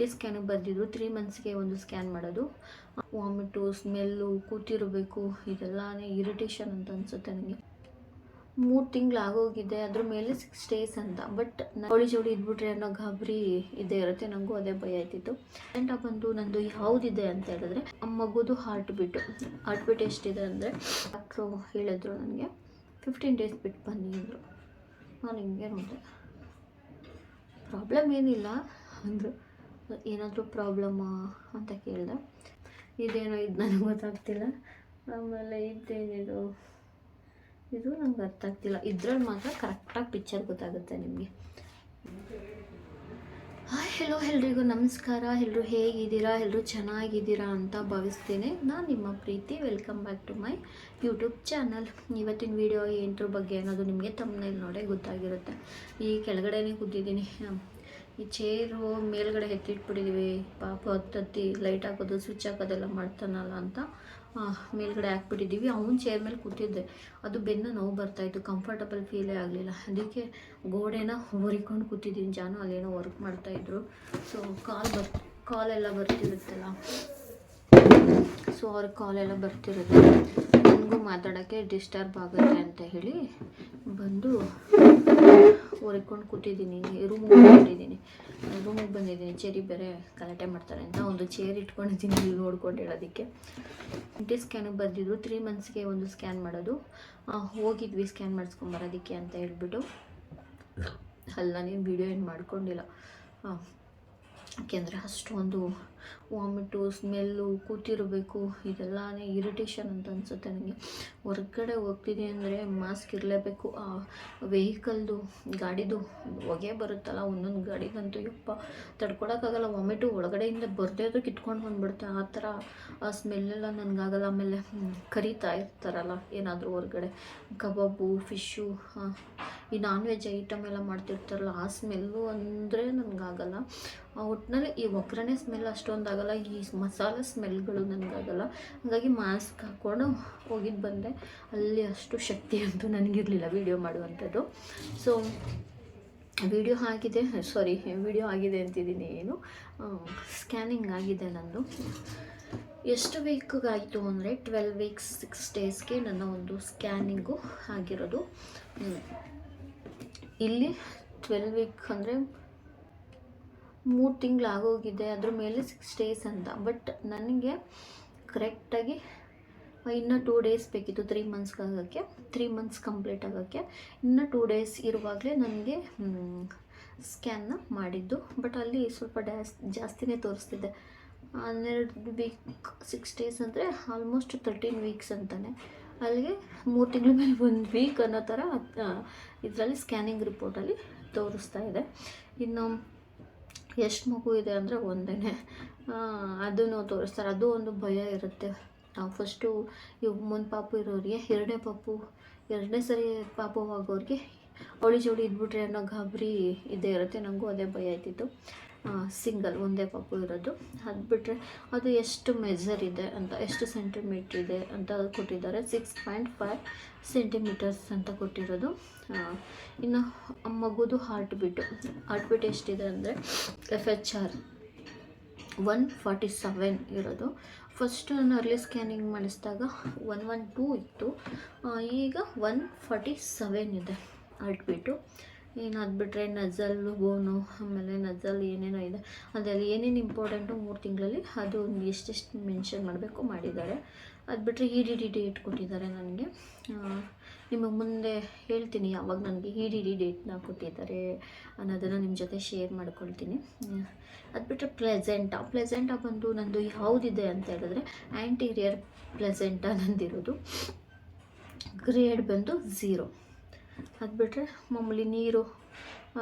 T ಸ್ಕ್ಯಾನಿಗೆ ಬರೆದಿದ್ರು three ಮಂತ್ಸ್ಗೆ ಒಂದು ಸ್ಕ್ಯಾನ್ ಮಾಡೋದು. ವಾಮಿಟು ಸ್ಮೆಲ್ಲು ಕೂತಿರಬೇಕು, ಇದೆಲ್ಲನೇ ಇರಿಟೇಷನ್ ಅಂತ ಅನಿಸುತ್ತೆ ನನಗೆ ಮೂರು ತಿಂಗಳು ಆಗೋಗಿದೆ, ಅದ್ರ ಮೇಲೆ ಸಿಕ್ಸ್ ಡೇಸ್ ಅಂತ. ಬಟ್ ಜೋಡಿ ಜೋಡಿ ಇದ್ಬಿಟ್ರೆ ಅನ್ನೋ ಗಾಬರಿ ಇದೇ ಇರುತ್ತೆ ನನಗೂ ಅದೇ ಭಯ ಆಯ್ತಿತ್ತು. ಆ್ಯಂಡ್ ಬಂದು ನಂದು ಯಾವುದಿದೆ ಅಂತ ಹೇಳಿದ್ರೆ ಮಗುದು ಹಾರ್ಟ್ ಬಿಟ್ಟು ಹಾರ್ಟ್ ಬಿಟ್ ಎಷ್ಟಿದೆ ಅಂದರೆ, ಡಾಕ್ಟ್ರು ಹೇಳಿದ್ರು ನನಗೆ ಫಿಫ್ಟೀನ್ ಡೇಸ್ ಬಿಟ್ಟು ಬನ್ನಿ ಅಂದರು. ನಾನು ಹಿಂಗೆ ನೋಡಿದೆ. ಪ್ರಾಬ್ಲಮ್ ಏನಿಲ್ಲ ಅಂದರು. ಏನಾದರೂ ಪ್ರಾಬ್ಲಮ್ಮಾ ಅಂತ ಕೇಳಿದೆ. ಇದೇನೋ ಇದು ನನಗೆ ಗೊತ್ತಾಗ್ತಿಲ್ಲ. ಆಮೇಲೆ ಇದೇನಿದು? ಇದು ನಂಗೆ ಅರ್ಥ ಆಗ್ತಿಲ್ಲ ಇದ್ರಲ್ಲಿ ಮಾತ್ರ ಕರೆಕ್ಟಾಗಿ ಪಿಕ್ಚರ್ ಗೊತ್ತಾಗುತ್ತೆ ನಿಮಗೆ. ಹಾಯ್ ಹೆಲೋ ಎಲ್ರಿಗೂ ನಮಸ್ಕಾರ. ಎಲ್ಲರೂ ಹೇಗಿದ್ದೀರಾ? ಎಲ್ಲರೂ ಚೆನ್ನಾಗಿದ್ದೀರಾ ಅಂತ ಭಾವಿಸ್ತೇನೆ. ನಾನು ನಿಮ್ಮ ಪ್ರೀತಿ. Welcome back to my YouTube channel ಇವತ್ತಿನ ವಿಡಿಯೋ ಏನರ ಬಗ್ಗೆ ಅನ್ನೋದು ನಿಮಗೆ ತಮ್ಮನೇಲಿ ನೋಡೇ ಗೊತ್ತಾಗಿರುತ್ತೆ. ಈ ಕೆಳಗಡೆನೇ ಕೂತಿದ್ದೀನಿ. ಈ ಚೇರು ಮೇಲ್ಗಡೆ ಎತ್ತಿಟ್ಬಿಟ್ಟಿದ್ದೀವಿ ಪಾಪ ಹತ್ತತ್ತಿ ಲೈಟ್ ಹಾಕೋದು ಸ್ವಿಚ್ ಹಾಕೋದೆಲ್ಲ ಮಾಡ್ತಾನಲ್ಲ ಅಂತ ಮೇಲ್ಗಡೆ ಹಾಕ್ಬಿಟ್ಟಿದ್ದೀವಿ ಅವ್ನ ಚೇರ್ ಮೇಲೆ ಕೂತಿದ್ದೆ. ಅದು ಬೆನ್ನು ನೋವು ಬರ್ತಾಯಿತ್ತು ಕಂಫರ್ಟಬಲ್ ಫೀಲೇ ಆಗಲಿಲ್ಲ. ಅದಕ್ಕೆ ಗೋಡೆನ ಹೊರಿಕೊಂಡು ಕೂತಿದ್ದೀನಿ. ಜಾನು ಅಲ್ಲೇನೋ ವರ್ಕ್ ಮಾಡ್ತಾಯಿದ್ರು ಸೊ ಕಾಲ್ ಬರ್ ಕಾಲೆಲ್ಲ ಬರ್ತಿರುತ್ತಲ್ಲ. ಸೊ ಅವ್ರ ಕಾಲೆಲ್ಲ ಬರ್ತಿರುತ್ತೆ. ನನಗೂ ಮಾತಾಡೋಕ್ಕೆ ಡಿಸ್ಟರ್ಬ್ ಆಗುತ್ತೆ ಅಂತ ಹೇಳಿ ಬಂದು ಹೊರ್ಕೊಂಡು ಕೂತಿದ್ದೀನಿ ರೂಮಿಗೆ ಬಂದಿದ್ದೀನಿ. ರೂಮಿಗೆ ಬಂದಿದ್ದೀನಿ ಚೇರಿ ಬೇರೆ ಗಲಾಟೆ ಮಾಡ್ತಾರೆ ಅಂತ ಒಂದು ಚೇರ್ ಇಟ್ಕೊಂಡಿದ್ದೀನಿ ಇಲ್ಲಿ ನೋಡ್ಕೊಂಡು ಹೇಳೋದಕ್ಕೆ ಟಿ ಸ್ಕ್ಯಾನಿಗೆ ಬರೆದಿದ್ರು ತ್ರೀ ಮಂತ್ಸ್ಗೆ ಒಂದು ಸ್ಕ್ಯಾನ್ ಮಾಡೋದು. ಹೋಗಿದ್ವಿ ಸ್ಕ್ಯಾನ್ ಮಾಡಿಸ್ಕೊಂಬರೋದಕ್ಕೆ ಅಂತ ಹೇಳ್ಬಿಟ್ಟು. ಅಲ್ಲ ನೀನು ವಿಡಿಯೋ ಏನು ಮಾಡ್ಕೊಂಡಿಲ್ಲ. ಯಾಕೆಂದರೆ ಅಷ್ಟೊಂದು ವಾಮಿಟು, ಸ್ಮೆಲ್ಲು, ಕೂತಿರಬೇಕು, ಇದೆಲ್ಲನೇ ಇರಿಟೇಷನ್ ಅಂತ ಅನಿಸುತ್ತೆ ನನಗೆ. ಹೊರ್ಗಡೆ ಹೋಗ್ತೀನಿ ಅಂದರೆ ಮಾಸ್ಕ್ ಇರಲೇಬೇಕು. ಆ ವೆಹಿಕಲ್ದು, ಗಾಡಿದು ಹೊಗೆ ಬರುತ್ತಲ್ಲ, ಒಂದೊಂದು ಗಾಡಿಗಂತೂ ಯಪ್ಪ, ತಡ್ಕೊಳಕ್ಕಾಗಲ್ಲ. ವಾಮಿಟು ಒಳಗಡೆಯಿಂದ ಬರ್ದೇದು ಕಿತ್ಕೊಂಡು ಬಂದ್ಬಿಡುತ್ತೆ. ಆ ಥರ ಆ ಸ್ಮೆಲ್ಲೆಲ್ಲ ನನಗಾಗಲ್ಲ. ಆಮೇಲೆ ಕರೀತಾ ಕರಿತಾ ಇರ್ತಾರಲ್ಲ, ಏನಾದರೂ ಹೊರಗಡೆ. ಕಬಾಬು, ಫಿಶ್ಶು ಈ ನಾನ್ ವೆಜ್ ಐಟಮ್ ಎಲ್ಲ ಮಾಡ್ತಿರ್ತಾರಲ್ಲ, ಆ ಸ್ಮೆಲ್ಲು ಅಂದರೆ ನನಗಾಗಲ್ಲ ಒಟ್ಟಿನಲ್ಲಿ ಈ ಒಗ್ಗರಣೆ ಸ್ಮೆಲ್ ಅಷ್ಟೊಂದು ಆಗಲ್ಲ ಈ ಮಸಾಲೆ ಸ್ಮೆಲ್ಗಳು ನನಗಾಗಲ್ಲ ಹಾಗಾಗಿ ಮಾಸ್ಕ್ ಹಾಕ್ಕೊಂಡು ಹೋಗಿದ್ದು ಬಂದೆ. ಅಲ್ಲಿ ಅಷ್ಟು ಶಕ್ತಿ ಅಂತೂ ನನಗಿರಲಿಲ್ಲ ವೀಡಿಯೋ ಮಾಡುವಂಥದ್ದು. ಸೊ ವಿಡಿಯೋ ಆಗಿದೆ ಸಾರಿ ವಿಡಿಯೋ ಆಗಿದೆ ಅಂತಿದ್ದೀನಿ ಏನು. ಸ್ಕ್ಯಾನಿಂಗ್ ಆಗಿದೆ ನಂದು. ಎಷ್ಟು ವೀಕ್ಗಾಯಿತು ಅಂದರೆ ಟ್ವೆಲ್ ವೀಕ್ಸ್ ಸಿಕ್ಸ್ ಡೇಸ್ಗೆ ನನ್ನ ಒಂದು ಸ್ಕ್ಯಾನಿಂಗು ಆಗಿರೋದು. ಇಲ್ಲಿ ಟ್ವೆಲ್ ವೀಕ್ ಅಂದರೆ ಮೂರು ತಿಂಗಳು ಆಗೋಗಿದೆ ಅದ್ರ ಮೇಲೆ ಸಿಕ್ಸ್ ಡೇಸ್ ಅಂತ. ಬಟ್ ನನಗೆ ಕರೆಕ್ಟಾಗಿ ಇನ್ನು ಟೂ ಡೇಸ್ ಬೇಕಿತ್ತು ತ್ರೀ ಮಂತ್ಸ್ಗಾಗೋಕ್ಕೆ ತ್ರೀ ಮಂತ್ಸ್ ಕಂಪ್ಲೀಟ್ ಆಗೋಕ್ಕೆ. ಇನ್ನು ಟೂ ಡೇಸ್ ಇರುವಾಗಲೇ ನನಗೆ ಸ್ಕ್ಯಾನ್ನ ಮಾಡಿದ್ದು. ಬಟ್ ಅಲ್ಲಿ ಸ್ವಲ್ಪ ಡ್ಯಾಸ್ ಜಾಸ್ತಿನೇ ತೋರಿಸ್ತಿದೆ ಹನ್ನೆರಡು ವೀಕ್ ಸಿಕ್ಸ್ ಡೇಸ್ ಅಂದರೆ ಆಲ್ಮೋಸ್ಟ್ ತರ್ಟೀನ್ ವೀಕ್ಸ್ ಅಂತಾನೆ. ಅಲ್ಲಿಗೆ ಮೂರು ತಿಂಗಳ ಮೇಲೆ ಒಂದು ವೀಕ್ ಅನ್ನೋ ಥರ ಇದರಲ್ಲಿ ಸ್ಕ್ಯಾನಿಂಗ್ ರಿಪೋರ್ಟಲ್ಲಿ ತೋರಿಸ್ತಾ ಇದೆ. ಇನ್ನು ಎಷ್ಟು ಮಗು ಇದೆ ಅಂದರೆ ಒಂದೇ ಅದನ್ನು ತೋರಿಸ್ತಾರೆ. ಅದು ಒಂದು ಭಯ ಇರುತ್ತೆ. ಫಸ್ಟು ಇವ್ ಮುಂದೆ ಪಾಪು ಇರೋರಿಗೆ ಎರಡನೇ ಪಾಪು, ಎರಡನೇ ಸರಿ ಪಾಪು ಆಗೋರಿಗೆ ಅವಳಿ ಜೋಡಿ ಇದ್ಬಿಟ್ರೆ ಅನ್ನೋ ಗಾಬರಿ ಇದೇ ಇರುತ್ತೆ. ನನಗೂ ಅದೇ ಭಯ ಆಯ್ತಿತ್ತು. ಸಿಂಗಲ್, ಒಂದೇ ಪಾಪು ಇರೋದು. ಅದು ಬಿಟ್ಟರೆ ಅದು ಎಷ್ಟು ಮೆಜರ್ ಇದೆ ಅಂತ, ಎಷ್ಟು ಸೆಂಟಿಮೀಟ್ರ್ ಇದೆ ಅಂತ ಕೊಟ್ಟಿದ್ದಾರೆ. ಸಿಕ್ಸ್ ಪಾಯಿಂಟ್ ಫೈವ್ ಸೆಂಟಿಮೀಟರ್ಸ್ ಅಂತ ಕೊಟ್ಟಿರೋದು. ಇನ್ನು ಮಗುದು ಹಾರ್ಟ್ ಬಿಟ್ಟು ಹಾರ್ಟ್ ಬೀಟ್ ಎಷ್ಟಿದೆ ಅಂದರೆ F H R one forty seven ಇರೋದು. ಫಸ್ಟು ನಾನು ಅರ್ಲಿ ಸ್ಕ್ಯಾನಿಂಗ್ ಮಾಡಿಸಿದಾಗ ಒನ್ ಒನ್ ಟೂ ಇತ್ತು. ಈಗ ಒನ್ ಫಾರ್ಟಿ ಸೆವೆನ್ ಇದೆ. ಏನು ಇನ್ನು ಅದು ಬಿಟ್ಟರೆ ನಜಲ್ಲು ಬೋನು, ಆಮೇಲೆ ನಜಲ್ ಏನೇನೋ ಇದೆ, ಅದರಲ್ಲಿ ಏನೇನು ಇಂಪಾರ್ಟೆಂಟು ಮೂರು ತಿಂಗಳಲ್ಲಿ ಅದು ಎಷ್ಟೆಷ್ಟು ಮೆನ್ಷನ್ ಮಾಡಬೇಕು ಮಾಡಿದ್ದಾರೆ. ಅದು ಬಿಟ್ಟರೆ ಇ ಡಿ ಡಿ ಡೇಟ್ ಕೊಟ್ಟಿದ್ದಾರೆ ನನಗೆ. ನಿಮಗೆ ಮುಂದೆ ಹೇಳ್ತೀನಿ, ಯಾವಾಗ ನನಗೆ ಇ ಡಿ ಡಿ ಡೇಟ್ನ ಕೊಟ್ಟಿದ್ದಾರೆ ಅನ್ನೋದನ್ನು ನಿಮ್ಮ ಜೊತೆ ಶೇರ್ ಮಾಡ್ಕೊಳ್ತೀನಿ. ಅದು ಬಿಟ್ಟರೆ ಪ್ಲೆಸೆಂಟ ಪ್ಲೆಸೆಂಟ ಬಂದು ನಂದು ಯಾವುದಿದೆ ಅಂತ ಹೇಳಿದ್ರೆ ಆ್ಯಂಟೀರಿಯರ್ ಪ್ಲೆಸೆಂಟ ನಂದಿರೋದು. ಗ್ರೇಡ್ ಬಂದು ಝೀರೋ ಅದು ಬಿಟ್ಟರೆ ಮಾಮೂಲಿ ನೀರು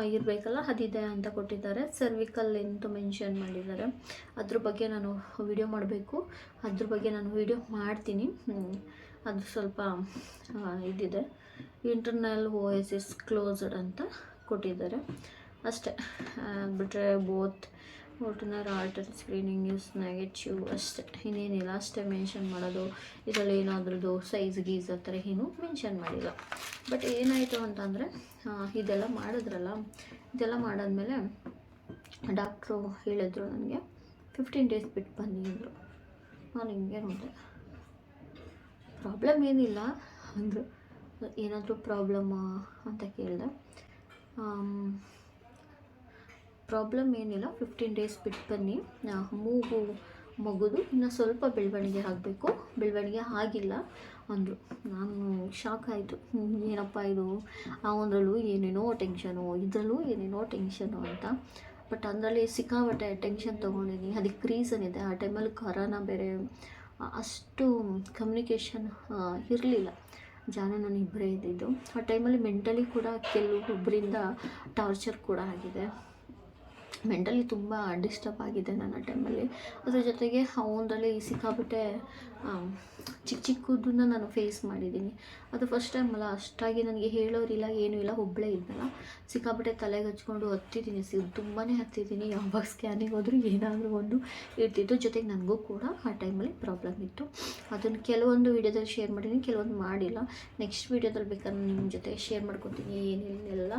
ಇರಬೇಕಲ್ಲ ಅದಿದೆ ಅಂತ ಕೊಟ್ಟಿದ್ದಾರೆ. ಸರ್ವಿಕಲ್ ಎಂತ ಮೆನ್ಷನ್ ಮಾಡಿದ್ದಾರೆ. ಅದ್ರ ಬಗ್ಗೆ ನಾನು ವಿಡಿಯೋ ಮಾಡಬೇಕು. ಅದ್ರ ಬಗ್ಗೆ ನಾನು ವಿಡಿಯೋ ಮಾಡ್ತೀನಿ. ಅದು ಸ್ವಲ್ಪ ಇದಿದೆ. Internal O S S closed ಅಂತ ಕೊಟ್ಟಿದ್ದಾರೆ. ಅಷ್ಟೇ. ಬಿಟ್ಟರೆ ಬೋತ್ ಓಟನರ್ ಆರ್ಟರ್ ಸ್ಕ್ರೀನಿಂಗ್ ಯೂಸ್ ನೆಗೆಟಿವ್ ಅಷ್ಟೇ, ಇನ್ನೇನಿಲ್ಲ, ಅಷ್ಟೇ ಮೆನ್ಷನ್ ಮಾಡೋದು. ಇದರಲ್ಲಿ ಏನಾದ್ರದ್ದು ಸೈಜ್ ಗೀಸ್ ಆ ಥರ ಏನೂ ಮೆನ್ಷನ್ ಮಾಡಿಲ್ಲ. ಬಟ್ ಏನಾಯಿತು ಅಂತಂದರೆ ಇದೆಲ್ಲ ಮಾಡಿದ್ರಲ್ಲ, ಇದೆಲ್ಲ ಮಾಡಾದ್ಮೇಲೆ ಡಾಕ್ಟ್ರು ಹೇಳಿದ್ರು ನನಗೆ ಫಿಫ್ಟೀನ್ ಡೇಸ್ ಬಿಟ್ಟು ಬನ್ನಿ ಅಂದರು. ನಾನು ಹಿಂಗೆ ನೋಡಿದೆ. ಪ್ರಾಬ್ಲಮ್ ಏನಿಲ್ಲ ಅಂದರು. ಏನಾದರೂ ಪ್ರಾಬ್ಲಮ್ಮಾ ಅಂತ ಕೇಳಿದೆ. ಪ್ರಾಬ್ಲಮ್ ಏನಿಲ್ಲ ಫಿಫ್ಟೀನ್ ಡೇಸ್ ಬಿಟ್ಟು ಬನ್ನಿ. ಮೂಗು ಮಗುದು, ಇನ್ನು ಸ್ವಲ್ಪ ಬೆಳವಣಿಗೆ ಆಗಬೇಕು. ಬೆಳವಣಿಗೆ ಆಗಿಲ್ಲ ಅಂದರು. ನಾನು ಶಾಕ್ ಆಯಿತು. ಏನಪ್ಪ ಇದು? ಅವನರಲ್ಲೂ ಏನೇನೋ ಟೆನ್ಷನು ಇದರಲ್ಲೂ ಏನೇನೋ ಟೆನ್ಷನು ಅಂತ. ಬಟ್ ಅದರಲ್ಲಿ ಸಿಕ್ಕಾಪಟ್ಟೆ ಟೆನ್ಷನ್ ತೊಗೊಂಡಿದ್ದೀನಿ ಅದಕ್ಕೆ ರೀಸನ್ ಇದೆ. ಆ ಟೈಮಲ್ಲಿ ಕರೋನ ಬೇರೆ ಅಷ್ಟು ಕಮ್ಯುನಿಕೇಷನ್ ಇರಲಿಲ್ಲ. ಜಾನ ನಾನು ಇಬ್ಬರೇ ಇದ್ದಿದ್ದು. ಆ ಟೈಮಲ್ಲಿ ಮೆಂಟಲಿ ಕೂಡ ಕೆಲವೊಬ್ಬರಿಂದ ಟಾರ್ಚರ್ ಕೂಡ ಆಗಿದೆ. ಮೆಂಟಲಿ ತುಂಬ ಡಿಸ್ಟರ್ಬ್ ಆಗಿದೆ ನನ್ನ ಆ ಟೈಮಲ್ಲಿ ಅದ್ರ ಜೊತೆಗೆ ಸಿಕ್ಕಾಪಟ್ಟೆ ಆಮ್, ಚಿಕ್ಕ ಚಿಕ್ಕದನ್ನ ನಾನು ಫೇಸ್ ಮಾಡಿದ್ದೀನಿ. ಅದು ಫಸ್ಟ್ ಟೈಮ್ ಅಲ್ಲ, ಅಷ್ಟಾಗಿ ನನಗೆ ಹೇಳೋರಿಲ್ಲ ಏನೂ ಇಲ್ಲ ಒಬ್ಬಳೇ ಇದ್ದಲ್ಲ ಸಿಕ್ಕಾಪಟ್ಟೆ ತಲೆಗೆ ಹಚ್ಕೊಂಡು ಹತ್ತಿದ್ದೀನಿ ಸಿ ತುಂಬಾ ಹತ್ತಿದ್ದೀನಿ. ಯಾವಾಗ ಸ್ಕ್ಯಾನಿಂಗ್ ಹೋದರೂ ಏನಾದರೂ ಒಂದು ಇರ್ತಿತ್ತು. ಜೊತೆಗೆ ನನಗೂ ಕೂಡ ಆ ಟೈಮಲ್ಲಿ ಪ್ರಾಬ್ಲಮ್ ಇತ್ತು. ಅದನ್ನು ಕೆಲವೊಂದು ವೀಡಿಯೋದಲ್ಲಿ ಶೇರ್ ಮಾಡಿದ್ದೀನಿ, ಕೆಲವೊಂದು ಮಾಡಿಲ್ಲ. ನೆಕ್ಸ್ಟ್ ವೀಡಿಯೋದಲ್ಲಿ ಬೇಕಾದ್ರೆ ನಿಮ್ಮ ಜೊತೆ ಶೇರ್ ಮಾಡ್ಕೊತೀನಿ ಏನೇನೆಲ್ಲ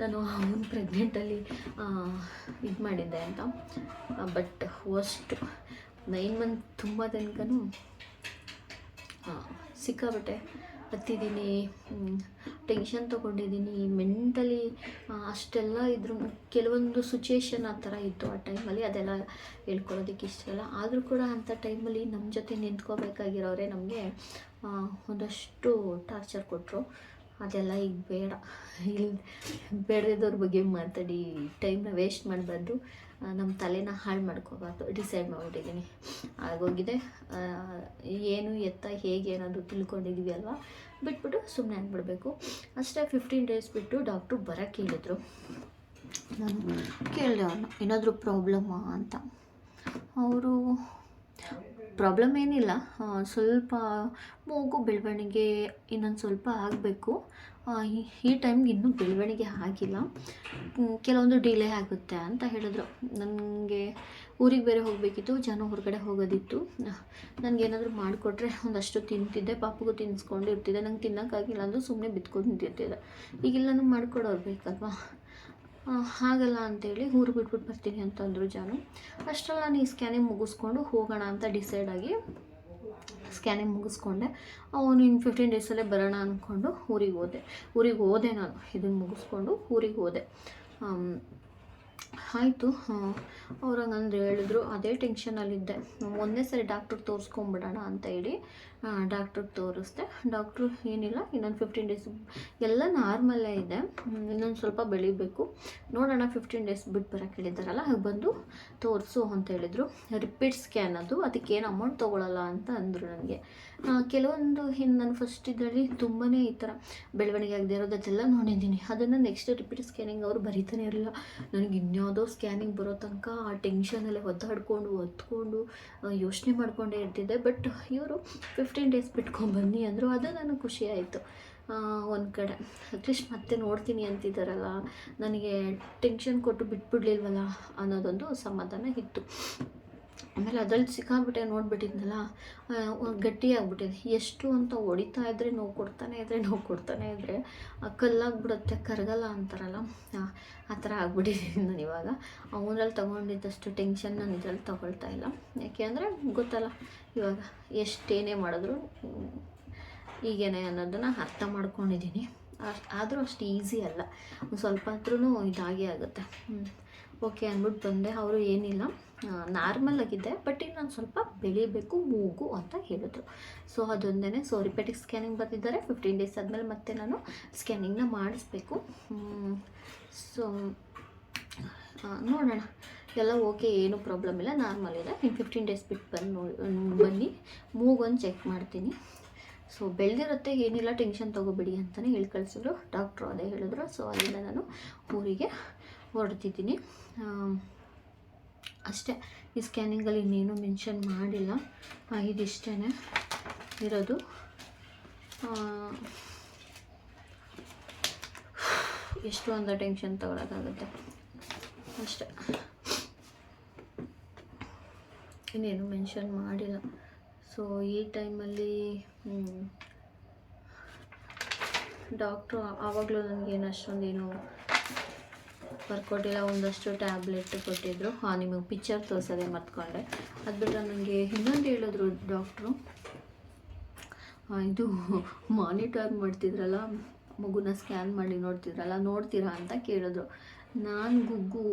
ನಾನು ಅವನು ಪ್ರೆಗ್ನೆಂಟಲ್ಲಿ ಇದು ಮಾಡಿದ್ದೆ ಅಂತ. ಬಟ್ ವರ್ಸ್ಟ್ ನೈನ್ ಮಂತ್ ತುಂಬ ತನಕನೂ ಸಿಕ್ಕಾಬಟ್ಟೆ ಹತ್ತಿದ್ದೀನಿ ಟೆನ್ಷನ್ ತೊಗೊಂಡಿದ್ದೀನಿ. ಮೆಂಟಲಿ ಅಷ್ಟೆಲ್ಲ ಇದ್ರು ಕೆಲವೊಂದು ಸಿಚುಯೇಷನ್ ಆ ಥರ ಇತ್ತು ಆ ಟೈಮಲ್ಲಿ ಅದೆಲ್ಲ ಹೇಳ್ಕೊಳ್ಳೋದಕ್ಕೆ ಇಷ್ಟ ಇಲ್ಲ. ಆದರೂ ಕೂಡ ಅಂಥ ಟೈಮಲ್ಲಿ ನಮ್ಮ ಜೊತೆ ನಿಂತ್ಕೋಬೇಕಾಗಿರೋರೆ ನಮಗೆ ಒಂದಷ್ಟು ಟಾರ್ಚರ್ ಕೊಟ್ಟರು ಅದೆಲ್ಲ ಈಗ ಬೇಡ. ಇಲ್ಲಿ ಬೇಡದಿದ್ದವ್ರ ಬಗ್ಗೆ ಮಾತಾಡಿ ಟೈಮ್ನ ವೇಸ್ಟ್ ಮಾಡಬಾರ್ದು. ನಮ್ಮ ತಲೆನ ಹಾಳು ಮಾಡ್ಕೋಬಾರ್ದು. ಡಿಸೈಡ್ ಮಾಡಿಬಿಟ್ಟಿದ್ದೀನಿ ಆಗೋಗಿದೆ. ಏನು ಎತ್ತ, ಹೇಗೆ ಅನ್ನೋದು ತಿಳ್ಕೊಂಡಿದ್ದೀವಿ ಅಲ್ವಾ ಬಿಟ್ಬಿಟ್ಟು ಸುಮ್ಮನೆ ಆಗ್ಬಿಡ್ಬೇಕು ಅಷ್ಟೇ ಫಿಫ್ಟೀನ್ ಡೇಸ್ ಬಿಟ್ಟು ಡಾಕ್ಟ್ರು ಬರೋಕ್ಕೆ ಹೇಳಿದರು ನಾನು ಕೇಳಿದೆ ಅವ್ರನ್ನ ಏನಾದರೂ ಪ್ರಾಬ್ಲಮ್ಮಾ ಅಂತ. ಅವರು ಪ್ರಾಬ್ಲಮ್ ಏನಿಲ್ಲ. ಸ್ವಲ್ಪ ಮೂಗು ಬೆಳವಣಿಗೆ ಇನ್ನೊಂದು ಸ್ವಲ್ಪ ಆಗಬೇಕು. ಈ ಟೈಮ್ಗೆ ಇನ್ನೂ ಬೆಳವಣಿಗೆ ಆಗಿಲ್ಲ. ಕೆಲವೊಂದು ಡಿಲೇ ಆಗುತ್ತೆ ಅಂತ ಹೇಳಿದ್ರು. ನನಗೆ ಊರಿಗೆ ಬೇರೆ ಹೋಗಬೇಕಿತ್ತು, ಜನ ಹೊರಗಡೆ ಹೋಗೋದಿತ್ತು. ನನಗೇನಾದರೂ ಮಾಡಿಕೊಟ್ರೆ ಒಂದಷ್ಟು ತಿಂತಿದ್ದೆ, ಪಾಪಗೂ ತಿನ್ನಿಸ್ಕೊಂಡು ಇರ್ತಿದ್ದೆ ನಂಗೆ ತಿನ್ನೋಕ್ಕಾಗಿಲ್ಲ ಅಂದರೂ ಸುಮ್ಮನೆ ಬಿತ್ಕೊಂಡು ನಿಂತಿರ್ತಿದ್ದೆ ಈಗೆಲ್ಲನೂ ಮಾಡಿಕೊಡೋರು ಬೇಕಲ್ವಾ? ಹಾಗಲ್ಲ ಅಂತೇಳಿ ಊರು ಬಿಟ್ಬಿಟ್ಟು ಬರ್ತೀನಿ ಅಂತಂದರು ಜಾನು. ಅಷ್ಟರಲ್ಲಿ ನಾನು ಈ ಸ್ಕ್ಯಾನಿಂಗ್ ಮುಗಿಸ್ಕೊಂಡು ಹೋಗೋಣ ಅಂತ ಡಿಸೈಡ್ ಆಗಿ ಸ್ಕ್ಯಾನಿಂಗ್ ಮುಗಿಸ್ಕೊಂಡೆ. ಅವನು ಇನ್ನು ಫಿಫ್ಟೀನ್ ಡೇಸಲ್ಲೇ ಬರೋಣ ಅಂದ್ಕೊಂಡು ಊರಿಗೆ ಹೋದೆ. ಊರಿಗೆ ಹೋದೆ ನಾನು, ಇದನ್ನು ಮುಗಿಸ್ಕೊಂಡು ಊರಿಗೆ ಹೋದೆ. ಆಯಿತು ಅವ್ರು ಹಂಗಂದ್ರೆ ಹೇಳಿದ್ರು, ಅದೇ ಟೆನ್ಷನಲ್ಲಿದ್ದೆ ಒಂದೇ ಸರಿ ಡಾಕ್ಟ್ರ್ ತೋರಿಸ್ಕೊಂಬಿಡೋಣ ಅಂತ ಹೇಳಿ ಡಾಕ್ಟ್ರಿಗೆ ತೋರಿಸ್ದೆ. ಡಾಕ್ಟ್ರು ಏನಿಲ್ಲ, ಇನ್ನೊಂದು ಫಿಫ್ಟೀನ್ ಡೇಸ್ ಎಲ್ಲ ನಾರ್ಮಲ್ಲೇ ಇದೆ. ಇನ್ನೊಂದು ಸ್ವಲ್ಪ ಬೆಳಿಬೇಕು. ನೋಡೋಣ ಫಿಫ್ಟೀನ್ ಡೇಸ್ ಬಿಟ್ಟು ಬರೋಕೆ ಹೇಳಿದ್ದಾರಲ್ಲ ಹಾಗೆ ಬಂದು ತೋರಿಸು ಅಂತ ಹೇಳಿದರು. ರಿಪೀಟ್ ಸ್ಕ್ಯಾನ್ ಅದು ಅದಕ್ಕೆ ಏನು ಅಮೌಂಟ್ ತೊಗೊಳಲ್ಲ ಅಂತ ಅಂದರು ನನಗೆ. ಕೆಲವೊಂದು ಹಿಂದೆ ನಾನು ಫಸ್ಟ್ ಇದರಲ್ಲಿ ತುಂಬಾ ಈ ಥರ ಬೆಳವಣಿಗೆ ಆಗದೆ ಇರೋದೆಲ್ಲ ನೋಡಿದ್ದೀನಿ. ಅದನ್ನು ನೆಕ್ಸ್ಟ್ ರಿಪೀಟ್ ಸ್ಕ್ಯಾನಿಂಗ್ ಅವರು ಬರೀತಾನೆ ಇರಲಿಲ್ಲ. ನನಗೆ ಇನ್ಯಾವುದೋ ಸ್ಕ್ಯಾನಿಂಗ್ ಬರೋ ತನಕ ಆ ಟೆನ್ಷನಲ್ಲೇ ಒದ್ದಾಡಿಕೊಂಡು, ಒತ್ಕೊಂಡು ಯೋಚನೆ ಮಾಡ್ಕೊಂಡೇ ಇರ್ತಿದ್ದೆ. ಬಟ್ ಇವರು ಫಿಫ್ಟೀನ್ ಡೇಸ್ ಬಿಟ್ಕೊಂಡ್ಬನ್ನಿ ಅಂದರು, ಅದು ನನಗೆ ಖುಷಿ ಆಯಿತು. ಒಂದು ಕಡೆ. ಅಟ್ಲೀಸ್ಟ್ ಮತ್ತೆ ನೋಡ್ತೀನಿ ಅಂತಿದ್ದಾರಲ್ಲ ನನಗೆ ಟೆನ್ಷನ್ ಕೊಟ್ಟು ಬಿಟ್ಬಿಡ್ಲಿಲ್ವಲ್ಲ ಅನ್ನೋದೊಂದು ಸಮಾಧಾನ ಇತ್ತು. ಆಮೇಲೆ ಅದ್ರಲ್ಲಿ ಸಿಕ್ಕಾಬಿಟ್ಟೆ ನೋಡ್ಬಿಟ್ಟಿದ್ನಲ್ಲ ಗಟ್ಟಿ ಆಗ್ಬಿಟ್ಟಿದೆ. ಎಷ್ಟು ಅಂತ ಹೊಡಿತಾ ಇದ್ದರೆ ನೋವು ಕೊಡ್ತಾನೆ ಇದ್ದರೆ ನೋವು ಕೊಡ್ತಾನೆ ಇದ್ದರೆ ಕಲ್ಲಾಗ್ಬಿಡುತ್ತೆ ಕರಗಲ್ಲ ಅಂತಾರಲ್ಲ. ಆ, ಥರ ಆಗ್ಬಿಟ್ಟಿದ್ದೀನಿ ನಾನು ಇವಾಗ. ಅವನಲ್ಲಿ ತೊಗೊಂಡಿದ್ದಷ್ಟು ಟೆನ್ಷನ್ ನಾನು ಇದ್ರಲ್ಲಿ ತೊಗೊಳ್ತಾ ಇಲ್ಲ. ಯಾಕೆ ಅಂದರೆ ಗೊತ್ತಲ್ಲ ಇವಾಗ ಎಷ್ಟೇನೇ ಮಾಡಿದ್ರು ಈಗೇನೇ ಅನ್ನೋದನ್ನು ಅರ್ಥ ಮಾಡ್ಕೊಂಡಿದ್ದೀನಿ. ಅಷ್ಟು ಆದರೂ ಅಷ್ಟು ಈಸಿ ಅಲ್ಲ. ಸ್ವಲ್ಪ ಹತ್ರೂ ಇದಾಗೇ ಆಗುತ್ತೆ. ಓಕೆ ಅಂದ್ಬಿಟ್ಟು ಬಂದೆ. ಅವರು ಏನಿಲ್ಲ. ನಾರ್ಮಲ್ ಆಗಿದೆ. ಬಟ್ ನಾನು ಸ್ವಲ್ಪ ಬೆಳಿಬೇಕು, ಮೂಗು ಅಂತ ಹೇಳಿದ್ರು. ಸೊ ಅದೊಂದೇ ಸೊ ರಿಪೇಟಿಕ್ ಸ್ಕ್ಯಾನಿಂಗ್ ಬರ್ತಿದ್ದಾರೆ ಫಿಫ್ಟೀನ್ ಡೇಸ್ ಆದಮೇಲೆ ಮತ್ತೆ ನಾನು ಸ್ಕ್ಯಾನಿಂಗ್ನ ಮಾಡಿಸ್ಬೇಕು. ಸೊ ನೋಡೋಣ. ಎಲ್ಲ ಓಕೆ, ಏನೂ ಪ್ರಾಬ್ಲಮ್ ಇಲ್ಲ. ನಾರ್ಮಲ್ ಇದೆ. ಇನ್ನು ಫಿಫ್ಟೀನ್ ಡೇಸ್ ಬಿಟ್ಟು ಬಂದು ಬನ್ನಿ. ಮೂಗೊಂದು ಚೆಕ್ ಮಾಡ್ತೀನಿ. ಸೊ, ಬೆಳೆದಿರುತ್ತೆ, ಏನಿಲ್ಲ. ಟೆನ್ಷನ್ ತೊಗೋಬೇಡಿ ಅಂತಲೇ ಹೇಳಿ ಕಳಿಸಿದ್ರು ಡಾಕ್ಟ್ರು ಅದೇ ಹೇಳಿದ್ರು. ಸೊ ಅಲ್ಲಿಂದ ನಾನು ಊರಿಗೆ ಹೊರಡ್ತಿದ್ದೀನಿ. ಅಷ್ಟೇ. ಈ ಸ್ಕ್ಯಾನಿಂಗಲ್ಲಿ ಇನ್ನೇನು ಮೆನ್ಷನ್ ಮಾಡಿಲ್ಲ. ಇದಿಷ್ಟೇ ಇರೋದು. ಎಷ್ಟು ಅಂತ ಟೆನ್ಷನ್ ತಗೊಳಕ್ಕಾಗುತ್ತೆ. ಅಷ್ಟೇ. ಇನ್ನೇನು ಮೆನ್ಷನ್ ಮಾಡಿಲ್ಲ. ಸೊ ಈ ಟೈಮಲ್ಲಿ ಡಾಕ್ಟ್ರು ಆವಾಗಲೂ ನನಗೇನು ಅಷ್ಟೊಂದೇನು ಬರ್ಕೊಟ್ಟಿಲ್ಲ, ಒಂದಷ್ಟು ಟ್ಯಾಬ್ಲೆಟ್ ಕೊಟ್ಟಿದ್ರು. ಹಾಂ, ನಿಮಗೆ ಪಿಕ್ಚರ್ ತೋರಿಸೋದೆ ಮರ್ತ್ಕೊಂಡೆ. ಅದು ಬಿಟ್ಟರೆ ನನಗೆ ಇನ್ನೊಂದು ಹೇಳಿದ್ರು ಡಾಕ್ಟ್ರು ಇದು ಮಾನಿಟರ್ ಮಾಡ್ತಿದ್ರಲ್ಲ, ಮಗುನ ಸ್ಕ್ಯಾನ್ ಮಾಡಿ ನೋಡ್ತಿದ್ರಲ್ಲ, ನೋಡ್ತೀರಾ ಅಂತ ಕೇಳಿದ್ರು. ನಾನು ಗುಗ್ಗು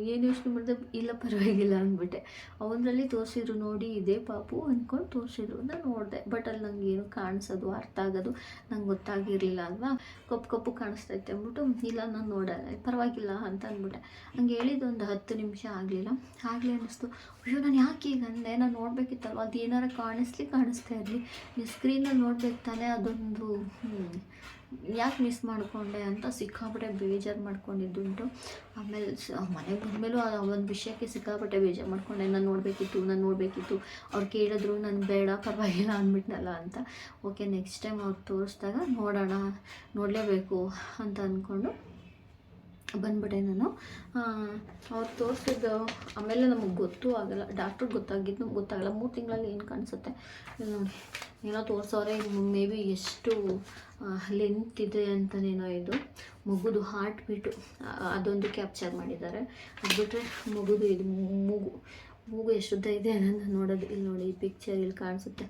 ಏನು ಯೋಚನೆ ಮಾಡಿದೆ, ಇಲ್ಲ, ಪರವಾಗಿಲ್ಲ ಅಂದ್ಬಿಟ್ಟೆ. ಅವನಲ್ಲಿ ತೋರಿಸಿದ್ರು ನೋಡಿ, ಇದೇ ಪಾಪು ಅಂದ್ಕೊಂಡು ತೋರಿಸಿದ್ರು ನಾನು ನೋಡಿದೆ. ಬಟ್ ಅಲ್ಲಿ ನಂಗೆ ಏನು ಕಾಣಿಸೋದು, ಅರ್ಥ ಆಗೋದು ನಂಗೆ ಗೊತ್ತಾಗಿರಲಿಲ್ಲ ಅಲ್ವಾ? ಕಪ್ಪು ಕಪ್ಪು ಕಾಣಿಸ್ತೈತೆ ಅಂದ್ಬಿಟ್ಟು, ಇಲ್ಲ, ನಾನು ನೋಡಲ್ಲ, ಪರವಾಗಿಲ್ಲ ಅಂತ ಅಂದ್ಬಿಟ್ಟೆ. ಹಂಗೆ ಹೇಳಿದ್ದು ಒಂದು ಹತ್ತು ನಿಮಿಷ ಆಗಲಿಲ್ಲ. ಆಗಲಿ ಅನ್ನಿಸ್ತು, ಅಯ್ಯೋ, ನಾನು ಯಾಕೆ ಈಗ ಅಂದೆ? ನಾನು ನೋಡಬೇಕಿತ್ತಲ್ವ? ಅದು ಏನಾರು ಕಾಣಿಸ್ಲಿ ಕಾಣಿಸ್ತಾ ಇರಲಿ. ನೀವು ಸ್ಕ್ರೀನಲ್ಲಿ ನೋಡ್ಬೇಕು ತಾನೇ, ಅದೊಂದು ಯಾಕೆ ಮಿಸ್ ಮಾಡಿಕೊಂಡೆ ಅಂತ ಸಿಕ್ಕಾಪಟ್ಟೆ ಬೇಜಾರು ಮಾಡ್ಕೊಂಡಿದ್ದುಂಟು. ಆಮೇಲೆ ಮನೆಗೆ ಬಂದಮೇಲೂ ಆ ಒಂದು ವಿಷಯಕ್ಕೆ ಸಿಕ್ಕಾಪಟ್ಟೆ ಬೇಜಾರು ಮಾಡ್ಕೊಂಡೆ. ನಾನು ನೋಡಬೇಕಿತ್ತು ನಾನು ನೋಡಬೇಕಿತ್ತು. ಅವ್ರು ಕೇಳಿದ್ರು, ನಾನು ಬೇಡ, ಪರವಾಗಿಲ್ಲ, ಅಂದ್ಬಿಟ್ನಲ್ಲ ಅಂತ. ಓಕೆ ನೆಕ್ಸ್ಟ್ ಟೈಮ್ ಅವ್ರು ತೋರಿಸ್ದಾಗ ನೋಡೋಣ, ನೋಡಲೇಬೇಕು ಅಂತ ಅಂದ್ಕೊಂಡು ಬಂದ್ಬಿಟ್ಟೆ ನಾನು. ಅವ್ರು ತೋರಿಸಿದ್ದು ಆಮೇಲೆ ನಮಗೆ ಗೊತ್ತೂ ಆಗಲ್ಲ ಡಾಕ್ಟ್ರಿಗೆ ಗೊತ್ತಾಗಿದ್ದು ಗೊತ್ತಾಗಲ್ಲ. ಮೂರು ತಿಂಗಳಲ್ಲಿ ಏನು ಕಾಣಿಸುತ್ತೆ? ನೋಡಿ, ಏನೋ ತೋರಿಸೋರೆ ಮೇ ಬಿ ಎಷ್ಟು ಲೆಂತ್ ಇದೆ ಅಂತನೇನೋ ಇದು. ಮಗುದು ಹಾರ್ಟ್ ಬೀಟು ಅದೊಂದು ಕ್ಯಾಪ್ಚರ್ ಮಾಡಿದ್ದಾರೆ. ಅದು ಬಿಟ್ಟರೆ ಮಗುದು ಇದು ಮೂಗು ಮೂಗು ಎಷ್ಟುದ್ದ ಇದೆ ಅನ್ನೋದು ನೋಡೋದು. ಇಲ್ಲಿ ನೋಡಿ, ಈ ಪಿಕ್ಚರ್ ಇಲ್ಲಿ ಕಾಣಿಸುತ್ತೆ.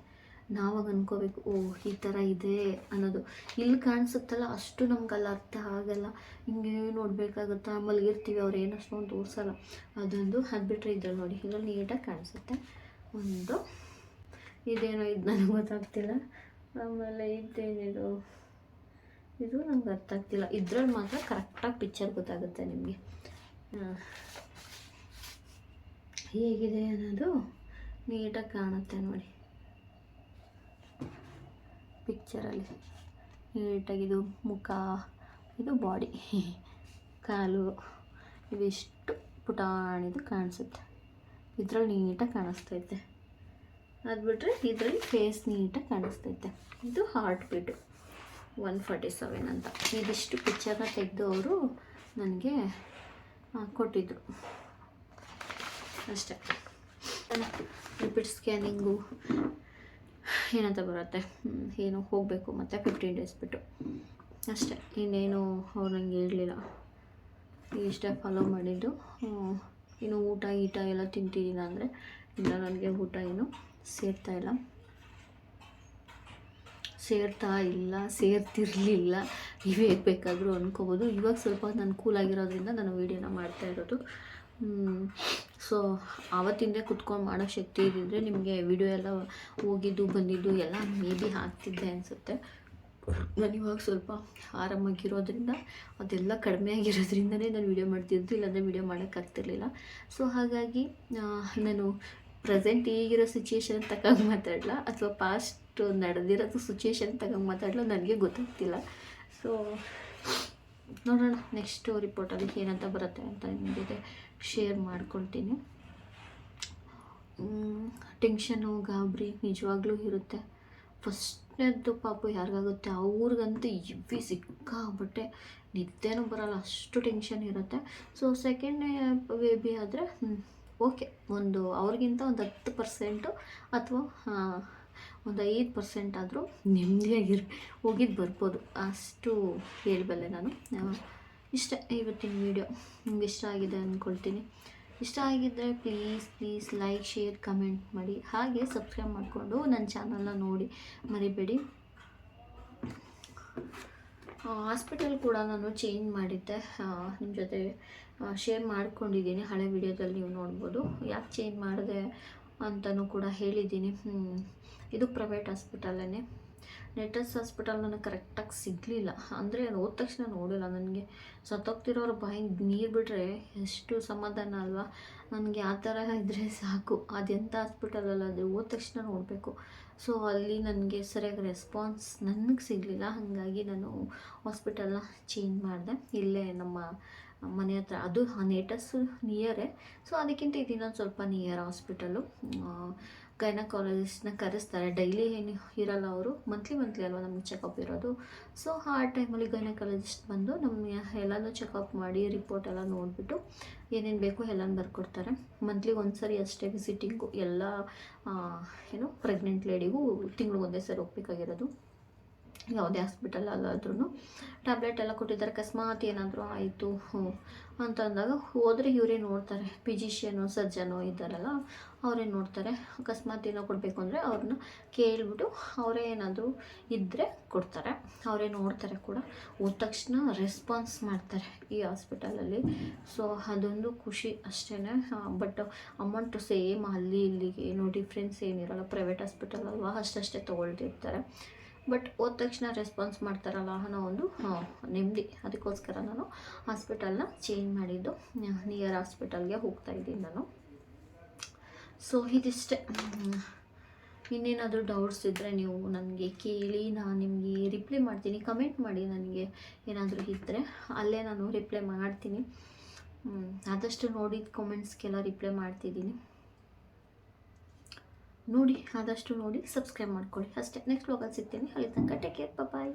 ನಾವಾಗ ಅನ್ಕೋಬೇಕು, ಓ, ಈ ಥರ ಇದೆ ಅನ್ನೋದು. ಇಲ್ಲಿ ಕಾಣಿಸುತ್ತಲ್ಲ, ಅಷ್ಟು ನಮ್ಗಲ್ಲ ಅರ್ಥ ಆಗಲ್ಲ. ಹಿಂಗೆ ನೋಡಬೇಕಾಗುತ್ತಾ? ಮಲಗಿರ್ತೀವಿ, ಅವ್ರು ಏನು ಅಷ್ಟೊಂದು ತೋರಿಸಲ್ಲ ಅದೊಂದು ಅದು ಬಿಟ್ಟರೆ ಇದ್ರಲ್ಲಿ ನೋಡಿ, ಇದ್ರಲ್ಲಿ ನೀಟಾಗಿ ಕಾಣಿಸುತ್ತೆ. ಒಂದು, ಇದೇನೋ ಇದು ನನಗೆ ಗೊತ್ತಾಗ್ತಿಲ್ಲ. ಆಮೇಲೆ ಇದೇನಿದು? ಇದು ನಂಗೆ ಅರ್ಥ ಆಗ್ತಿಲ್ಲ. ಇದ್ರಲ್ಲಿ ಮಾತ್ರ ಕರೆಕ್ಟಾಗಿ ಪಿಕ್ಚರ್ ಗೊತ್ತಾಗುತ್ತೆ ನಿಮಗೆ. ಹೇಗಿದೆ ಅನ್ನೋದು ನೀಟಾಗಿ ಕಾಣುತ್ತೆ ನೋಡಿ. ಪಿಕ್ಚರಲ್ಲಿ ನೀಟಾಗಿದು ಮುಖ, ಇದು ಬಾಡಿ ಕಾಲು ಇವಿಷ್ಟು ಪುಟಾಣಿದು ಕಾಣಿಸುತ್ತೆ. ಇದ್ರಲ್ಲಿ ನೀಟಾಗಿ ಕಾಣಿಸ್ತೈತೆ. ಅದು ಬಿಟ್ಟರೆ ಇದರಲ್ಲಿ ಫೇಸ್ ನೀಟಾಗಿ ಕಾಣಿಸ್ತೈತೆ. ಇದು heart beat one forty seven ಅಂತ. ಇದಿಷ್ಟು ಪಿಕ್ಚರ್ನ ತೆಗೆದು ಅವರು ನನಗೆ ಕೊಟ್ಟಿದ್ದರು ಅಷ್ಟೇ. ರಿಪೀಟ್ ಸ್ಕ್ಯಾನಿಂಗು ಏನಂತ ಬರುತ್ತೆ? ಏನು ಹೋಗಬೇಕು ಮತ್ತು ಫಿಫ್ಟೀನ್ ಡೇಸ್ ಬಿಟ್ಟು. ಅಷ್ಟೇ. ಇನ್ನೇನು ಅವ್ರು ನನಗೆ ಹೇಳಲಿಲ್ಲ. ಇಷ್ಟೇ ಫಾಲೋ ಮಾಡಿದ್ದು. ಇನ್ನು ಊಟ ಗೀಟ ಎಲ್ಲ ತಿಂತಿದ್ದೀನಿ ಅಂದರೆ ಇಲ್ಲ ನನಗೆ ಊಟ ಏನು ಸೇರ್ತಾ ಇಲ್ಲ. ಸೇರ್ತಾ ಇಲ್ಲ, ಸೇರ್ತಿರಲಿಲ್ಲ. ಹೇಗೆ ಬೇಕಾದರೂ ಅಂದ್ಕೋಬೋದು ಇವಾಗ ಸ್ವಲ್ಪ ನಾನು ಕೂಲಾಗಿರೋದ್ರಿಂದ ನಾನು ವೀಡಿಯೋನ ಮಾಡ್ತಾ ಇರೋದು. ಸೊ ಆವತ್ತಿಂದೇ ಕುತ್ಕೊಂಡು ಮಾಡೋ ಶಕ್ತಿ ಇದ್ದಿದ್ದರೆ ನಿಮಗೆ ವಿಡಿಯೋ ಎಲ್ಲ ಹೋಗಿದ್ದು, ಬಂದಿದ್ದು ಎಲ್ಲ ಮೇ ಬಿ ಹಾಕ್ತಿದ್ದೆ ಅನಿಸುತ್ತೆ. ನಾನು ಇವಾಗ ಸ್ವಲ್ಪ ಆರಾಮಾಗಿರೋದ್ರಿಂದ, ಅದೆಲ್ಲ ಕಡಿಮೆ ಆಗಿರೋದ್ರಿಂದನೇ ನಾನು ವೀಡಿಯೋ ಮಾಡ್ತಿದ್ದು, ಇಲ್ಲಾಂದರೆ ವೀಡಿಯೋ ಮಾಡೋಕ್ಕಾಗ್ತಿರ್ಲಿಲ್ಲ ಸೊ ಹಾಗಾಗಿ ನಾನು ಪ್ರೆಸೆಂಟ್ ಈಗಿರೋ ಸಿಚುಯೇಷನ್ ತಗೊಂಡು ಮಾತಾಡಲ? ಅಥವಾ ಪಾಸ್ಟ್ ನಡೆದಿರೋದು ಸಿಚುಯೇಷನ್ ತಗೊಂಡು ಮಾತಾಡಲ? ನನಗೆ ಗೊತ್ತಾಗ್ತಿಲ್ಲ. ಸೊ ನೋಡೋಣ ನೆಕ್ಸ್ಟು ರಿಪೋರ್ಟಲ್ಲಿ ಏನಂತ ಬರುತ್ತೆ ಅಂತ ನಿಮಗೆ ಶೇರ್ ಮಾಡ್ಕೊಳ್ತೀನಿ. ಟೆನ್ಷನು ಗಾಬರಿ ನಿಜವಾಗ್ಲೂ ಇರುತ್ತೆ. ಫಸ್ಟ್ನೇದ್ದು ಪಾಪ ಯಾರಿಗಾಗುತ್ತೆ? ಅವ್ರಿಗಂತೂ ಇವಿ ಸಿಕ್ಕಾಬಿಟ್ಟೆ ನಿದ್ದೆನೂ ಬರೋಲ್ಲ, ಅಷ್ಟು ಟೆನ್ಷನ್ ಇರುತ್ತೆ. ಸೊ ಸೆಕೆಂಡ್ನೇ ಬೇಬಿ ಆದರೆ ಓಕೆ ಒಂದು ಅವ್ರಿಗಿಂತ ಒಂದು ಹತ್ತು ಪರ್ಸೆಂಟು ಅಥವಾ ಒಂದು ಐದು ಪರ್ಸೆಂಟ್ ಆದರೂ ನೆಮ್ಮದಿಯಾಗಿರ್ ಹೋಗಿದ್ದು ಬರ್ಬೋದು. ಅಷ್ಟು ಹೇಳಬಲ್ಲೆ ನಾನು. ಇಷ್ಟ, ಇವತ್ತಿನ ವೀಡಿಯೋ ನಿಮ್ಗೆ ಇಷ್ಟ ಆಗಿದೆ ಅಂದ್ಕೊಳ್ತೀನಿ ಇಷ್ಟ ಆಗಿದ್ದರೆ please please like share comment ಮಾಡಿ. ಹಾಗೆ ಸಬ್ಸ್ಕ್ರೈಬ್ ಮಾಡಿಕೊಂಡು ನನ್ನ ಚಾನಲ್ನ ನೋಡಿ. ಮರಿಬೇಡಿ. ಹಾಸ್ಪಿಟಲ್ ಕೂಡ ನಾನು ಚೇಂಜ್ ಮಾಡಿದ್ದೆ. ನಿಮ್ಮ ಜೊತೆ ಶೇರ್ ಮಾಡ್ಕೊಂಡಿದ್ದೀನಿ. ಹಳೆ ವಿಡಿಯೋದಲ್ಲಿ ನೀವು ನೋಡ್ಬೋದು. ಯಾಕೆ ಚೇಂಜ್ ಮಾಡಿದೆ ಅಂತಲೂ ಕೂಡ ಹೇಳಿದ್ದೀನಿ. ಇದು ಪ್ರೈವೇಟ್ ಹಾಸ್ಪಿಟಲೇ ನೆಟಸ್ ಹಾಸ್ಪಿಟಲ್ ನನಗೆ ಕರೆಕ್ಟಾಗಿ ಸಿಗಲಿಲ್ಲ. ಅಂದರೆ ಹೋದ ತಕ್ಷಣ ನೋಡಿಲ್ಲ. ನನಗೆ ಸತ್ತೋಗ್ತಿರೋರು ಬಾಯಿ ನೀರು ಬಿಟ್ಟರೆ ಎಷ್ಟು ಸಮಾಧಾನ ಅಲ್ವಾ? ನನಗೆ ಆ ಥರ ಇದ್ದರೆ ಸಾಕು. ಅದೆಂಥ ಹಾಸ್ಪಿಟಲಲ್ಲ ಅದು ಹೋದ ತಕ್ಷಣ ನೋಡಬೇಕು. ಸೊ, ಅಲ್ಲಿ ನನಗೆ ಸರಿಯಾಗಿ ರೆಸ್ಪಾನ್ಸ್ ನನಗೆ ಸಿಗಲಿಲ್ಲ. ಹಾಗಾಗಿ ನಾನು ಹಾಸ್ಪಿಟಲ್ನ ಚೇಂಜ್ ಮಾಡಿದೆ. ಇಲ್ಲೇ ನಮ್ಮ ಮನೆ ಹತ್ರ. ಅದು ನೇಟಸ್ಸು ನಿಯರೇ. ಸೊ, ಅದಕ್ಕಿಂತ ಇದನ್ನೊಂದು ಸ್ವಲ್ಪ ನಿಯರ್ ಹಾಸ್ಪಿಟಲು. ಗೈನಕಾಲಜಿಸ್ಟ್ನ ಕರೆಸ್ತಾರೆ. ಡೈಲಿ ಏನು ಇರಲ್ಲ ಅವರು. ಮಂತ್ಲಿ ಮಂತ್ಲಿ ಅಲ್ವಾ ನಮಗೆ ಚೆಕಪ್ ಇರೋದು. ಸೊ ಆ ಟೈಮಲ್ಲಿ ಗೈನಕಾಲಜಿಸ್ಟ್ ಬಂದು ನಮ್ಮ ಎಲ್ಲನೂ ಚೆಕಪ್ ಮಾಡಿ ರಿಪೋರ್ಟ್ ಎಲ್ಲ ನೋಡಿಬಿಟ್ಟು ಏನೇನು ಬೇಕೋ ಎಲ್ಲನೂ ಬರ್ಕೊಡ್ತಾರೆ. ಮಂತ್ಲಿ ಒಂದ್ಸರಿ ಅಷ್ಟೇ ವಿಸಿಟಿಂಗು ಎಲ್ಲ ಏನು ಪ್ರೆಗ್ನೆಂಟ್ ಲೇಡಿಗೂ ತಿಂಗಳು ಒಂದೇ ಸರಿ ಹೋಗ್ಬೇಕಾಗಿರೋದು ಯಾವುದೇ ಹಾಸ್ಪಿಟಲಲ್ಲಾದ್ರೂ ಟ್ಯಾಬ್ಲೆಟ್ ಎಲ್ಲ ಕೊಟ್ಟಿದ್ದಾರೆ, ಅಕಸ್ಮಾತ್ ಏನಾದರೂ ಆಯಿತು ಅಂತಂದಾಗ ಹೋದರೆ ಇವರೇ ನೋಡ್ತಾರೆ ಫಿಜಿಷಿಯನು ಸರ್ಜನು ಇದ್ದಾರಲ್ಲ, ಅವರೇ ನೋಡ್ತಾರೆ. ಅಕಸ್ಮಾತ್ ಏನೋ ಕೊಡಬೇಕು ಅಂದರೆ ಅವ್ರನ್ನ ಕೇಳಿಬಿಟ್ಟು ಅವರೇ ಏನಾದರೂ ಇದ್ದರೆ ಕೊಡ್ತಾರೆ. ಅವರೇ ನೋಡ್ತಾರೆ ಕೂಡ. ಹೋದ ತಕ್ಷಣ ರೆಸ್ಪಾನ್ಸ್ ಮಾಡ್ತಾರೆ ಈ ಹಾಸ್ಪಿಟಲಲ್ಲಿ ಸೊ ಅದೊಂದು ಖುಷಿ ಅಷ್ಟೇ ಬಟ್ ಅಮೌಂಟು ಸೇಮ್ ಅಲ್ಲಿ ಇಲ್ಲಿಗೆ, ಏನು ಡಿಫ್ರೆನ್ಸ್ ಏನಿರಲ್ಲ ಪ್ರೈವೇಟ್ ಹಾಸ್ಪಿಟಲ್ ಅಲ್ವಾ, ಅಷ್ಟಷ್ಟೇ ತೊಗೊಳ್ತಿರ್ತಾರೆ ಬಟ್ ಹೋದ ತಕ್ಷಣ ರೆಸ್ಪಾನ್ಸ್ ಮಾಡ್ತಾರಲ್ಲ ಅನ್ನೋ ಒಂದು ನೆಮ್ಮದಿ. ಅದಕ್ಕೋಸ್ಕರ ನಾನು ಹಾಸ್ಪಿಟಲ್ನ ಚೇಂಜ್ ಮಾಡಿದ್ದು. ನಿಯರ್ ಹಾಸ್ಪಿಟಲ್ಗೆ ಹೋಗ್ತಾ ಇದ್ದೀನಿ ನಾನು. ಸೊ ಇದಿಷ್ಟೇ. ಇನ್ನೇನಾದರೂ ಡೌಟ್ಸ್ ಇದ್ದರೆ ನೀವು ನನಗೆ ಕೇಳಿ, ನಾನು ನಿಮಗೆ ರಿಪ್ಲೈ ಮಾಡ್ತೀನಿ. ಕಮೆಂಟ್ ಮಾಡಿ ನನಗೆ ಏನಾದರೂ ಇದ್ದರೆ ಅಲ್ಲೇ ನಾನು ರಿಪ್ಲೈ ಮಾಡ್ತೀನಿ. ಆದಷ್ಟು ನೋಡಿದ ಕಮೆಂಟ್ಸ್ಗೆಲ್ಲ ರಿಪ್ಲೈ ಮಾಡ್ತಿದ್ದೀನಿ. ನೋಡಿ ಆದಷ್ಟು ನೋಡಿ ಸಬ್ಸ್ಕ್ರೈಬ್ ಮಾಡ್ಕೊಳ್ಳಿ. ಅಷ್ಟೇ. ನೆಕ್ಸ್ಟ್ ವ್ಲಾಗಲ್ಲಿ ಸಿಗ್ತೀನಿ. ಅಲ್ಲಿ ತನಕ ಟೇಕ್ ಕೇರ್ ಬಾಯ್